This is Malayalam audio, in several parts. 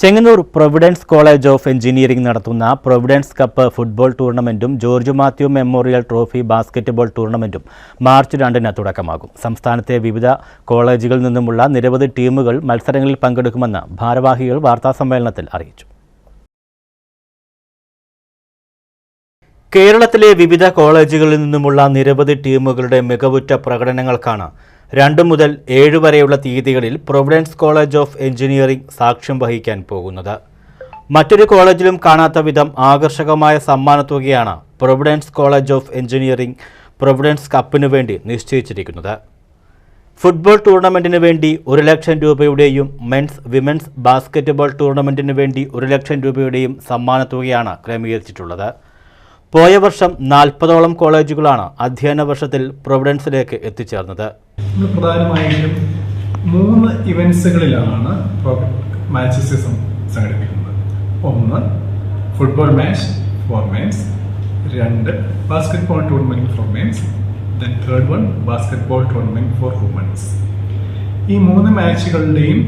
Chengannur Providence College of Engineering നടത്തുന്ന Providence cup football ടൂർണമെന്റും George Mathew memorial trophy basketball ടൂർണമെന്റും March രണ്ടിന് തുടക്കമാകും. സംസ്ഥാനത്തെ വിവിധ കോളേജുകളിൽ നിന്നുമുള്ള നിരവധി ടീമുകൾ മത്സരങ്ങളിൽ പങ്കെടുക്കുമെന്ന് ഭാരവാഹികൾ വാർത്താസമ്മേളനത്തിൽ അറിയിച്ചു. കേരളത്തിലെ വിവിധ കോളേജുകളിൽ നിന്നുമുള്ള നിരവധി ടീമുകളുടെ മികവുറ്റ പ്രകടനങ്ങൾക്കാണ് രണ്ട് മുതൽ ഏഴ് വരെയുള്ള തീയതികളിൽ പ്രൊവിഡൻസ് കോളേജ് ഓഫ് എഞ്ചിനീയറിംഗ് സാക്ഷ്യം വഹിക്കാൻ പോകുന്നത്. മറ്റൊരു കോളേജിലും കാണാത്ത വിധം ആകർഷകമായ സമ്മാനത്തുകയാണ് Providence College of Engineering Providence കപ്പിനു വേണ്ടി നിശ്ചയിച്ചിരിക്കുന്നത്. ഫുട്ബോൾ ടൂർണമെന്റിന് വേണ്ടി ഒരു ലക്ഷം രൂപയുടെയും മെൻസ് വിമൻസ് ബാസ്ക്കറ്റ്ബോൾ ടൂർണമെന്റിന് വേണ്ടി ഒരു ലക്ഷം രൂപയുടെയും സമ്മാനത്തുകയാണ് ക്രമീകരിച്ചിട്ടുള്ളത്. പോയ വർഷം നാൽപ്പതോളം കോളേജുകളാണ് അധ്യയന വർഷത്തിൽ പ്രൊവിഡൻസിലേക്ക് എത്തിച്ചേർന്നത്. പ്രധാനമായും മൂന്ന് ഇവൻസുകളിലാണ് ഒന്ന് ഫുട്ബോൾ മാച്ച് ഫോർ മെൻസ്. രണ്ട് basketball tournament for men's. Third one basketball tournament for women's. ഈ മൂന്ന് മാച്ചുകളുടെയും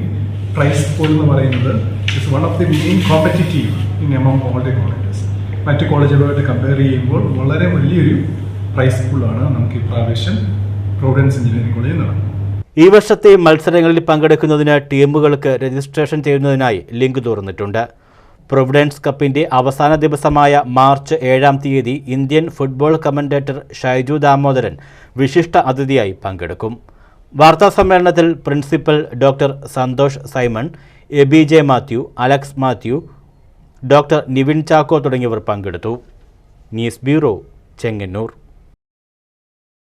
പ്രൈസ് പൂൾ എന്ന് പറയുന്നത് it's one of the main competitive in amount all the colleges മറ്റ് കോളേജുകളുമായിട്ട് കമ്പയർ ചെയ്യുമ്പോൾ വളരെ വലിയൊരു പ്രൈസ് പൂളാണ് നമുക്ക് ഈ പ്രാവശ്യം പ്രൊവിഡൻസ് എഞ്ചിനീയറിംഗ് കോളേജിൽ നടക്കുന്നത് ഈ വർഷത്തെ മത്സരങ്ങളിൽ പങ്കെടുക്കുന്നതിന് ടീമുകൾക്ക് രജിസ്ട്രേഷൻ ചെയ്യുന്നതിനായി ലിങ്ക് തുറന്നിട്ടുണ്ട്. പ്രൊവിഡൻസ് കപ്പിന്റെ അവസാന ദിവസമായ മാർച്ച് ഏഴാം തീയതി Indian football commentator Shaiju Damodaran വിശിഷ്ട അതിഥിയായി പങ്കെടുക്കും. വാർത്താ സമ്മേളനത്തിൽ principal doctor Santhosh Simon Aby J Mathew Alex Mathew doctor Nivin Chacko തുടങ്ങിയവർ പങ്കെടുത്തു. News bureau Chengannur.